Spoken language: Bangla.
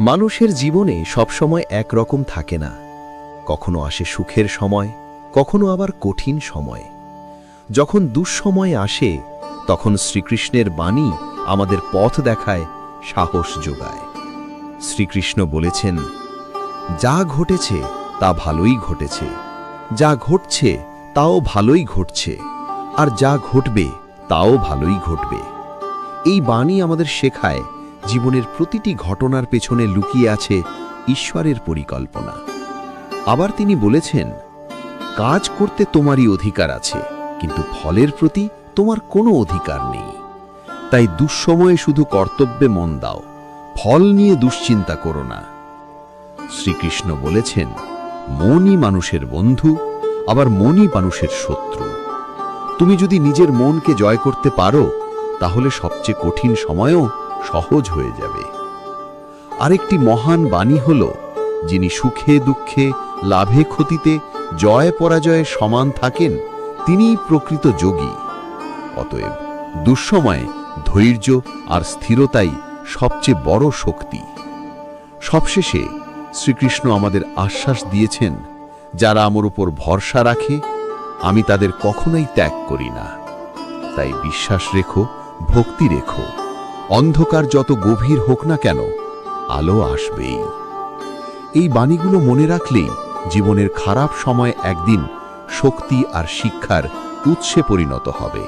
মানুষের জীবনে সবসময় একরকম থাকে না। কখনো আসে সুখের সময়, কখনো আবার কঠিন সময়। যখন দুঃসময় আসে, তখন শ্রীকৃষ্ণের বাণী আমাদের পথ দেখায়, সাহস যোগায়। শ্রীকৃষ্ণ বলেছেন, যা ঘটেছে, তা ভালোই ঘটেছে। যা ঘটছে, তাও ভালোই ঘটছে। আর যা ঘটবে, তাও ভালোই ঘটবে। এই বাণী আমাদের শেখায় জীবনের প্রতিটি ঘটনার পেছনে লুকিয়ে আছে ঈশ্বরের পরিকল্পনা। আবার তিনি বলেছেন, কাজ করতে তোমারই অধিকার আছে, কিন্তু ফলের প্রতি তোমার কোনো অধিকার নেই। তাই দুঃসময়ে শুধু কর্তব্যে মন দাও, ফল নিয়ে দুশ্চিন্তা করো না। শ্রীকৃষ্ণ বলেছেন, মনই মানুষের বন্ধু, আবার মনই মানুষের শত্রু। তুমি যদি নিজের মনকে জয় করতে পারো, তাহলে সবচেয়ে কঠিন সময়ও সহজ হয়ে যাবে। আরেকটি মহান বাণী হল, যিনি সুখে দুঃখে, লাভে ক্ষতিতে, জয় পরাজয়ে সমান থাকেন, তিনিই প্রকৃত যোগী। অতএব দুঃসময়ে ধৈর্য আর স্থিরতাই সবচেয়ে বড় শক্তি। সবশেষে শ্রীকৃষ্ণ আমাদের আশ্বাস দিয়েছেন, যারা আমার উপর ভরসা রাখে, আমি তাদের কখনোই ত্যাগ করি না। তাই বিশ্বাস রেখো, ভক্তি রেখো। অন্ধকার যত গভীর হোক না কেন, আলো আসবেই। এই বাণীগুলো মনে রাখলেই জীবনের খারাপ সময় একদিন শক্তি আর শিক্ষার উৎসে পরিণত হবে।